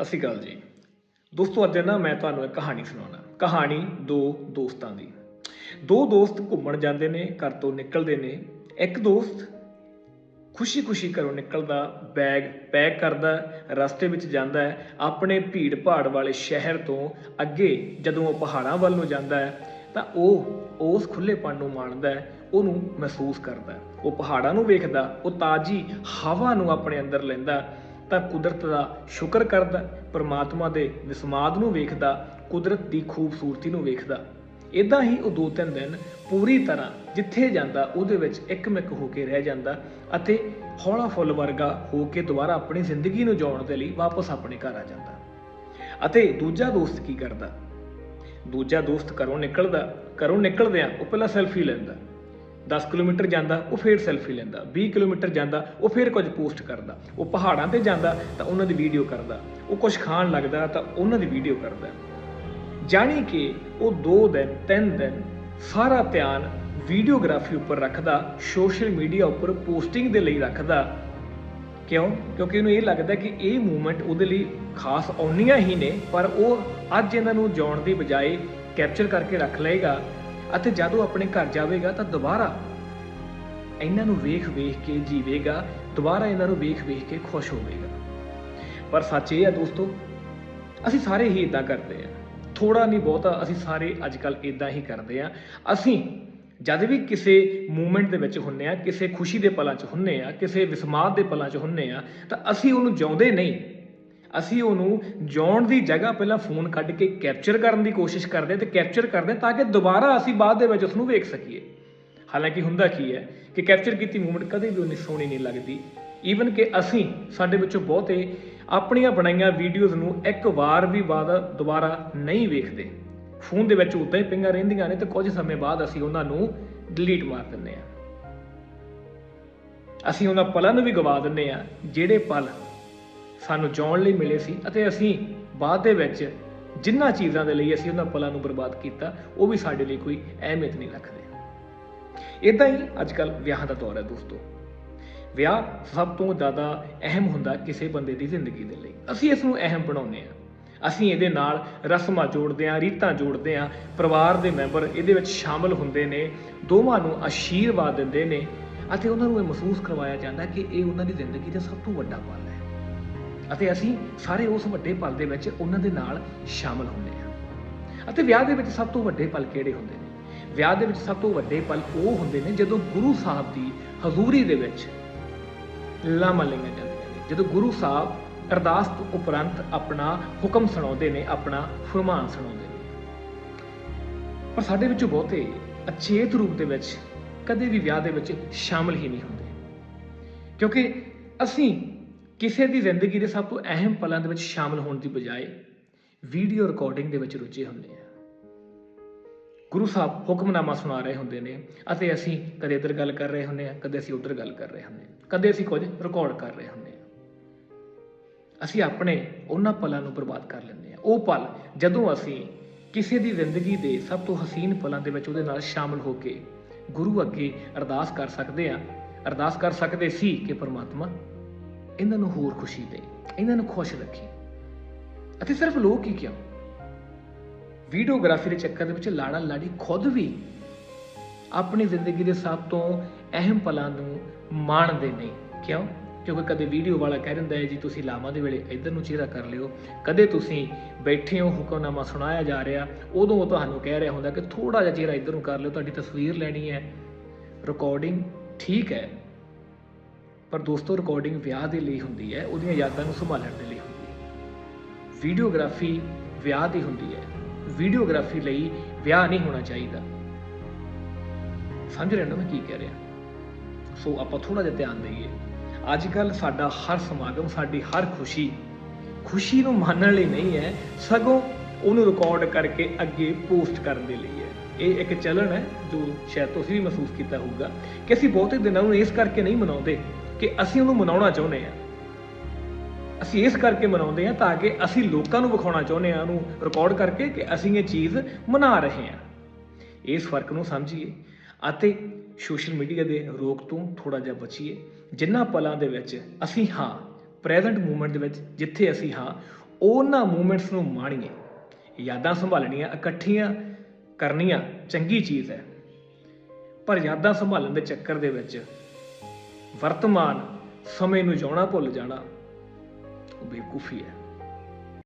ਸਤਿ ਸ਼੍ਰੀ ਅਕਾਲ ਜੀ। ਦੋਸਤੋ, ਅੱਜ ਨਾ ਮੈਂ ਤੁਹਾਨੂੰ ਇੱਕ ਕਹਾਣੀ ਸੁਣਾਉਣਾ। ਕਹਾਣੀ ਦੋ ਦੋਸਤਾਂ ਦੀ। ਦੋ ਦੋਸਤ ਘੁੰਮਣ ਜਾਂਦੇ ਨੇ, ਘਰ ਤੋਂ ਨਿਕਲਦੇ ਨੇ। ਇੱਕ ਦੋਸਤ ਖੁਸ਼ੀ-ਖੁਸ਼ੀ ਘਰੋਂ ਨਿਕਲਦਾ, ਬੈਗ ਪੈਕ ਕਰਦਾ, ਰਸਤੇ ਵਿੱਚ ਜਾਂਦਾ ਹੈ। ਆਪਣੇ ਭੀੜ ਭਾੜ ਵਾਲੇ ਸ਼ਹਿਰ ਤੋਂ ਅੱਗੇ ਜਦੋਂ ਉਹ ਪਹਾੜਾਂ ਵੱਲ ਨੂੰ ਜਾਂਦਾ ਹੈ, ਤਾਂ ਉਹ ਉਸ ਖੁੱਲੇਪਣ ਨੂੰ ਮਾਣਦਾ ਹੈ, ਉਹਨੂੰ ਮਹਿਸੂਸ ਕਰਦਾ ਉਹ ਪਹਾੜਾਂ ਨੂੰ ਵੇਖਦਾ, ਉਹ ਤਾਜੀ ਹਵਾ ਨੂੰ ਆਪਣੇ ਅੰਦਰ ਲੈਂਦਾ ਤਾਂ ਕੁਦਰਤ ਦਾ ਸ਼ੁਕਰ ਕਰਦਾ, ਪਰਮਾਤਮਾ ਦੇ ਵਿਸਮਾਦ ਨੂੰ ਵੇਖਦਾ, ਕੁਦਰਤ ਦੀ ਖੂਬਸੂਰਤੀ ਨੂੰ ਵੇਖਦਾ। ਇਦਾਂ ਹੀ ਉਹ ਦੋ ਤਿੰਨ ਦਿਨ ਪੂਰੀ ਤਰ੍ਹਾਂ ਜਿੱਥੇ ਜਾਂਦਾ, ਉਹਦੇ ਵਿੱਚ ਇੱਕਮਿਕ ਹੋ ਕੇ ਰਹਿ ਜਾਂਦਾ ਅਤੇ ਹੌਲਾ ਫੁੱਲ ਵਰਗਾ ਹੋ ਕੇ ਦੁਬਾਰਾ ਆਪਣੀ ਜ਼ਿੰਦਗੀ ਨੂੰ ਜਿਉਣ ਦੇ ਲਈ ਵਾਪਸ ਆਪਣੇ ਘਰ ਆ ਜਾਂਦਾ। ਅਤੇ ਦੂਜਾ ਦੋਸਤ ਕੀ ਕਰਦਾ? ਦੂਜਾ ਦੋਸਤ ਘਰੋਂ ਨਿਕਲਦਾ, ਘਰੋਂ ਨਿਕਲਦਿਆਂ ਉਹ ਪਹਿਲਾਂ ਸੈਲਫੀ ਲੈਂਦਾ। 10 ਕਿਲੋਮੀਟਰ ਜਾਂਦਾ, ਉਹ ਫੇਰ ਸੈਲਫੀ ਲੈਂਦਾ 20 ਕਿਲੋਮੀਟਰ ਜਾਂਦਾ, ਉਹ ਫੇਰ ਕੁਝ ਪੋਸਟ ਕਰਦਾ, ਉਹ ਪਹਾੜਾਂ ਤੇ ਜਾਂਦਾ, ਤਾਂ ਉਹਨਾਂ ਦੀ ਵੀਡੀਓ ਕਰਦਾ, ਉਹ ਕੁਝ ਖਾਣ ਲੱਗਦਾ, ਤਾਂ ਉਹਨਾਂ ਦੀ ਵੀਡੀਓ ਕਰਦਾ। ਜਾਣੀ ਕਿ ਉਹ 2 ਦਿਨ 3 ਦਿਨ ਸਾਰਾ ਧਿਆਨ ਵੀਡੀਓਗ੍ਰਾਫੀ ਉੱਪਰ ਰੱਖਦਾ, ਸੋਸ਼ਲ ਮੀਡੀਆ ਉੱਪਰ ਪੋਸਟਿੰਗ ਦੇ ਲਈ ਰੱਖਦਾ। ਕਿਉਂ? ਕਿਉਂਕਿ ਉਹਨੂੰ ਇਹ ਲੱਗਦਾ ਕਿ ਇਹ ਮੂਵਮੈਂਟ ਉਹਦੇ ਲਈ ਖਾਸ ਆਉਣੀਆਂ ਹੀ ਨੇ, ਪਰ ਉਹ ਅੱਜ ਇਹਨਾਂ ਨੂੰ ਜਾਣ ਦੀ ਬਜਾਏ ਕੈਪਚਰ ਕਰਕੇ ਰੱਖ ਲਏਗਾ। ਅਤੇ ਜਦ ਉਹ ਆਪਣੇ ਘਰ ਜਾਵੇਗਾ ਤਾਂ ਦੁਬਾਰਾ ਇਹਨਾਂ ਨੂੰ ਵੇਖ ਵੇਖ ਕੇ ਜੀਵੇਗਾ, ਦੁਬਾਰਾ ਇਹਨਾਂ ਨੂੰ ਵੇਖ ਵੇਖ ਕੇ ਖੁਸ਼ ਹੋਵੇਗਾ। ਪਰ ਸੱਚ ਇਹ ਆ ਦੋਸਤੋ, ਅਸੀਂ ਸਾਰੇ ਹੀ ਇਦਾਂ ਕਰਦੇ ਆ। ਥੋੜਾ ਨਹੀਂ ਬਹੁਤਾ, ਅਸੀਂ ਸਾਰੇ ਅੱਜ ਕੱਲ ਇਦਾਂ ਹੀ ਕਰਦੇ ਆ। ਅਸੀਂ ਜਦ ਵੀ ਕਿਸੇ ਮੂਮੈਂਟ ਦੇ ਵਿੱਚ ਹੁੰਨੇ ਆ, ਕਿਸੇ ਖੁਸ਼ੀ ਦੇ ਪਲਾਂ 'ਚ ਹੁੰਨੇ ਆ, ਕਿਸੇ ਵਿਸਮਾਦ ਦੇ ਪਲਾਂ 'ਚ ਹੁੰਨੇ ਆ, ਤਾਂ ਅਸੀਂ ਉਹਨੂੰ ਜਿਉਂਦੇ ਨਹੀਂ। ਅਸੀਂ ਉਹਨੂੰ ਜਿਉਣ ਦੀ ਜਗ੍ਹਾ ਪਹਿਲਾਂ ਫੋਨ ਕੱਢ ਕੇ ਕੈਪਚਰ ਕਰਨ ਦੀ ਕੋਸ਼ਿਸ਼ ਕਰਦੇ ਤੇ ਕੈਪਚਰ ਕਰਦੇ ਤਾਂ ਕਿ ਦੁਬਾਰਾ ਅਸੀਂ ਬਾਅਦ ਦੇ ਵਿੱਚ ਉਸ ਨੂੰ ਵੇਖ ਸਕੀਏ। ਹਾਲਾਂਕਿ ਹੁੰਦਾ ਕੀ ਹੈ ਕਿ ਕੈਪਚਰ ਕੀਤੀ ਮੂਵਮੈਂਟ ਕਦੇ ਵੀ ਉਨੀ ਸੋਹਣੀ ਨਹੀਂ ਲੱਗਦੀ। ਈਵਨ ਕਿ ਅਸੀਂ ਸਾਡੇ ਵਿੱਚੋਂ ਬਹੁਤੇ ਆਪਣੀਆਂ ਬਣਾਈਆਂ ਵੀਡੀਓਜ਼ ਨੂੰ ਇੱਕ ਵਾਰ ਵੀ ਬਾਅਦ ਦੁਬਾਰਾ ਨਹੀਂ ਵੇਖਦੇ। ਫੋਨ ਦੇ ਵਿੱਚ ਉਦਾਂ ਹੀ ਪਿੰਗਾਂ ਰਹਿੰਦੀਆਂ ਨੇ ਤੇ ਕੁਝ ਸਮੇਂ ਬਾਅਦ ਅਸੀਂ ਉਹਨਾਂ ਨੂੰ ਡਿਲੀਟ ਮਾਰ ਦਿੰਦੇ ਆ ਅਸੀਂ ਉਹਨਾਂ ਪਲਾਂ ਨੂੰ ਵੀ ਗਵਾ ਦਿੰਦੇ ਆ ਜਿਹੜੇ ਪਲ ਸਾਨੂੰ ਜਿਉਣ ਲਈ ਮਿਲੇ ਸੀ ਅਤੇ ਅਸੀਂ ਬਾਅਦ ਦੇ ਵਿੱਚ ਜਿੰਨਾ ਚੀਜ਼ਾਂ ਦੇ ਲਈ ਅਸੀਂ ਉਹਨਾਂ ਪਲਾਂ ਨੂੰ ਬਰਬਾਦ ਕੀਤਾ, ਉਹ ਵੀ ਸਾਡੇ ਲਈ ਕੋਈ ਅਹਿਮੀਅਤ ਨਹੀਂ ਰੱਖਦੇ। ਇਦਾਂ ਹੀ ਅੱਜ ਕੱਲ ਵਿਆਹ ਦਾ ਦੌਰ ਹੈ ਦੋਸਤੋ। ਵਿਆਹ ਸਭ ਤੋਂ ਜ਼ਿਆਦਾ ਅਹਿਮ ਹੁੰਦਾ ਕਿਸੇ ਬੰਦੇ ਦੀ ਜ਼ਿੰਦਗੀ ਦੇ ਲਈ। ਅਸੀਂ ਇਸ ਨੂੰ ਅਹਿਮ ਬਣਾਉਂਦੇ ਹਾਂ। ਅਸੀਂ ਇਹਦੇ ਨਾਲ ਰਸਮਾਂ ਜੋੜਦੇ ਆ ਰੀਤਾਂ ਜੋੜਦੇ ਆ ਪਰਿਵਾਰ ਦੇ ਮੈਂਬਰ ਇਹਦੇ ਵਿੱਚ ਸ਼ਾਮਲ ਹੁੰਦੇ ਨੇ, ਦੋਵਾਂ ਨੂੰ ਆਸ਼ੀਰਵਾਦ ਦਿੰਦੇ ਨੇ ਅਤੇ ਉਹਨਾਂ ਨੂੰ ਇਹ ਮਹਿਸੂਸ ਕਰਵਾਇਆ ਜਾਂਦਾ ਕਿ ਇਹ ਉਹਨਾਂ ਦੀ ਜ਼ਿੰਦਗੀ ਦਾ ਸਭ ਤੋਂ ਵੱਡਾ ਪਲ ਹੈ। ਅਤੇ ਅਸੀਂ ਸਾਰੇ ਉਸ ਵੱਡੇ ਪਲ ਦੇ ਵਿੱਚ ਉਹਨਾਂ ਦੇ ਨਾਲ ਸ਼ਾਮਲ ਹੁੰਦੇ ਹਾਂ। ਅਤੇ ਵਿਆਹ ਦੇ ਵਿੱਚ ਸਭ ਤੋਂ ਵੱਡੇ ਪਲ ਕਿਹੜੇ ਹੁੰਦੇ ਨੇ? ਵਿਆਹ ਦੇ ਵਿੱਚ ਸਭ ਤੋਂ ਵੱਡੇ ਪਲ ਉਹ ਹੁੰਦੇ ਨੇ ਜਦੋਂ ਗੁਰੂ ਸਾਹਿਬ ਦੀ ਹਜ਼ੂਰੀ ਦੇ ਵਿੱਚ ਲਾਮਾ ਲਈਆਂ ਜਾਂਦੀਆਂ ਨੇ ਜਦੋਂ ਗੁਰੂ ਸਾਹਿਬ ਅਰਦਾਸ ਤੋਂ ਉਪਰੰਤ ਆਪਣਾ ਹੁਕਮ ਸੁਣਾਉਂਦੇ ਨੇ, ਆਪਣਾ ਫਰਮਾਨ ਸੁਣਾਉਂਦੇ ਨੇ। ਪਰ ਸਾਡੇ ਵਿੱਚੋਂ ਬਹੁਤੇ ਅਚੇਤ ਰੂਪ ਦੇ ਵਿੱਚ ਕਦੇ ਵੀ ਵਿਆਹ ਦੇ ਵਿੱਚ ਸ਼ਾਮਲ ਹੀ ਨਹੀਂ ਹੁੰਦੇ। ਕਿਉਂਕਿ ਅਸੀਂ ਕਿਸੇ ਦੀ ਜ਼ਿੰਦਗੀ ਦੇ ਸਭ ਤੋਂ ਅਹਿਮ ਪਲਾਂ ਦੇ ਵਿੱਚ ਸ਼ਾਮਲ ਹੋਣ ਦੀ ਬਜਾਏ ਵੀਡੀਓ ਰਿਕਾਰਡਿੰਗ ਦੇ ਵਿੱਚ ਰੁੱਝੇ ਹੁੰਦੇ ਹਾਂ ਗੁਰੂ ਸਾਹਿਬ ਹੁਕਮਨਾਮਾ ਸੁਣਾ ਰਹੇ ਹੁੰਦੇ ਨੇ, ਅਤੇ ਅਸੀਂ ਕਦੇ ਇੱਧਰ ਗੱਲ ਕਰ ਰਹੇ ਹੁੰਦੇ ਹਾਂ ਕਦੇ ਅਸੀਂ ਉੱਧਰ ਗੱਲ ਕਰ ਰਹੇ ਹੁੰਦੇ ਹਾਂ ਕਦੇ ਅਸੀਂ ਕੁਝ ਰਿਕਾਰਡ ਕਰ ਰਹੇ ਹੁੰਦੇ ਹਾਂ ਅਸੀਂ ਆਪਣੇ ਉਹਨਾਂ ਪਲਾਂ ਨੂੰ ਬਰਬਾਦ ਕਰ ਲੈਂਦੇ ਹਾਂ ਉਹ ਪਲ ਜਦੋਂ ਅਸੀਂ ਕਿਸੇ ਦੀ ਜ਼ਿੰਦਗੀ ਦੇ ਸਭ ਤੋਂ ਹਸੀਨ ਪਲਾਂ ਦੇ ਵਿੱਚ ਉਹਦੇ ਨਾਲ ਸ਼ਾਮਲ ਹੋ ਕੇ ਗੁਰੂ ਅੱਗੇ ਅਰਦਾਸ ਕਰ ਸਕਦੇ ਹਾਂ ਅਰਦਾਸ ਕਰ ਸਕਦੇ ਸੀ ਕਿ ਪ੍ਰਮਾਤਮਾ ਇਹਨਾਂ ਨੂੰ ਹੋਰ ਖੁਸ਼ੀ ਦੇ ਇਹਨਾਂ ਨੂੰ ਖੁਸ਼ ਰੱਖੀ। ਅਤੇ ਸਿਰਫ ਲੋਕ ਹੀ ਕਿਉਂ? ਵੀਡੀਓਗ੍ਰਾਫੀ ਦੇ ਚੱਕਰ ਦੇ ਵਿੱਚ ਲਾੜਾ ਲਾੜੀ ਖੁਦ ਵੀ ਆਪਣੀ ਜ਼ਿੰਦਗੀ ਦੇ ਸਭ ਤੋਂ ਅਹਿਮ ਪਲਾਂ ਨੂੰ ਮਾਣਦੇ ਨਹੀਂ ਕਿਉਂ? ਕਿਉਂਕਿ ਕਦੇ ਵੀਡੀਓ ਵਾਲਾ ਕਹਿ ਦਿੰਦਾ ਹੈ, ਜੀ ਤੁਸੀਂ ਲਾਵਾਂ ਦੇ ਵੇਲੇ ਇੱਧਰ ਨੂੰ ਚਿਹਰਾ ਕਰ ਲਿਓ। ਕਦੇ ਤੁਸੀਂ ਬੈਠੇ ਹੋ, ਹੁਕਮਨਾਮਾ ਸੁਣਾਇਆ ਜਾ ਰਿਹਾ, ਉਦੋਂ ਉਹ ਤੁਹਾਨੂੰ ਕਹਿ ਰਿਹਾ ਹੁੰਦਾ ਕਿ ਥੋੜਾ ਜਿਹਾ ਚਿਹਰਾ ਇੱਧਰ ਨੂੰ ਕਰ ਲਿਓ, ਤੁਹਾਡੀ ਤਸਵੀਰ ਲੈਣੀ ਹੈ। ਰਿਕਾਰਡਿੰਗ ਠੀਕ ਹੈ। ਪਰ ਦੋਸਤੋ ਰਿਕਾਰਡਿੰਗ ਵਿਆਹ ਦੇ ਲਈ ਹੁੰਦੀ ਹੈ, ਉਹਦੀਆਂ ਯਾਦਾਂ ਨੂੰ ਸੰਭਾਲਣ ਦੇ ਲਈ ਹੁੰਦੀ ਹੈ। ਵੀਡੀਓਗ੍ਰਾਫੀ ਵਿਆਹ ਦੀ ਹੁੰਦੀ ਹੈ। ਵੀਡੀਓਗ੍ਰਾਫੀ ਲਈ ਵਿਆਹ ਨਹੀਂ ਹੋਣਾ ਚਾਹੀਦਾ। ਸਮਝ ਰਹੇ ਹੋ ਮੈਂ ਕੀ ਕਹਿ ਰਿਹਾ? ਸੋ ਆਪਾਂ ਥੋੜਾ ਜਿਹਾ ਧਿਆਨ ਦਈਏ। ਅੱਜ ਕੱਲ ਸਾਡਾ ਹਰ ਸਮਾਗਮ, ਸਾਡੀ ਹਰ ਖੁਸ਼ੀ ਖੁਸ਼ੀ ਨੂੰ ਮੰਨਣ ਲਈ ਨਹੀਂ ਹੈ, ਸਗੋਂ ਉਹਨੂੰ ਰਿਕਾਰਡ ਕਰਕੇ ਅੱਗੇ ਪੋਸਟ ਕਰਨ ਦੇ ਲਈ ਹੈ। ਇਹ ਇੱਕ ਚਲਣ ਹੈ, ਜੋ ਸ਼ਾਇਦ ਤੁਸੀਂ ਵੀ ਮਹਿਸੂਸ ਕੀਤਾ ਹੋਊਗਾ ਕਿ ਅਸੀਂ ਬਹੁਤੇ ਦਿਨਾਂ ਨੂੰ ਇਸ ਕਰਕੇ ਨਹੀਂ ਮਨਾਉਂਦੇ। ਕਿ ਅਸੀਂ ਉਹਨੂੰ ਮਨਾਉਣਾ ਚਾਹੁੰਦੇ ਹਾਂ। ਅਸੀਂ ਇਸ ਕਰਕੇ ਮਨਾਉਂਦੇ ਹਾਂ ਤਾਂ ਕਿ ਅਸੀਂ ਲੋਕਾਂ ਨੂੰ ਵਿਖਾਉਣਾ ਚਾਹੁੰਦੇ ਹਾਂ, ਉਹਨੂੰ ਰਿਕਾਰਡ ਕਰਕੇ ਕਿ ਅਸੀਂ ਇਹ ਚੀਜ਼ ਮਨਾ ਰਹੇ ਹਾਂ। ਇਸ ਫ਼ਰਕ ਨੂੰ ਸਮਝੀਏ ਅਤੇ ਸੋਸ਼ਲ ਮੀਡੀਆ ਦੇ ਰੋਕ ਤੋਂ ਥੋੜਾ ਜਿਹਾ ਬਚੀਏ, ਜਿੰਨਾ ਪਲਾਂ ਦੇ ਵਿੱਚ ਅਸੀਂ ਹਾਂ ਪ੍ਰੈਜ਼ੈਂਟ ਮੂਮੈਂਟ ਦੇ ਵਿੱਚ ਜਿੱਥੇ ਅਸੀਂ ਹਾਂ, ਉਹਨਾਂ ਮੂਮੈਂਟਸ ਨੂੰ ਮਾਣੀਏ। ਯਾਦਾਂ ਸੰਭਾਲਣੀਆਂ, ਇਕੱਠੀਆਂ ਕਰਨੀਆਂ ਚੰਗੀ ਚੀਜ਼ ਹੈ। ਪਰ ਯਾਦਾਂ ਸੰਭਾਲਣ ਦੇ ਚੱਕਰ ਦੇ ਵਿੱਚ ਵਰਤਮਾਨ ਸਮੇਂ ਨੂੰ ਜਿਉਣਾ ਭੁੱਲ ਜਾਣਾ ਉਹ ਬੇਵਕੂਫੀ ਹੈ।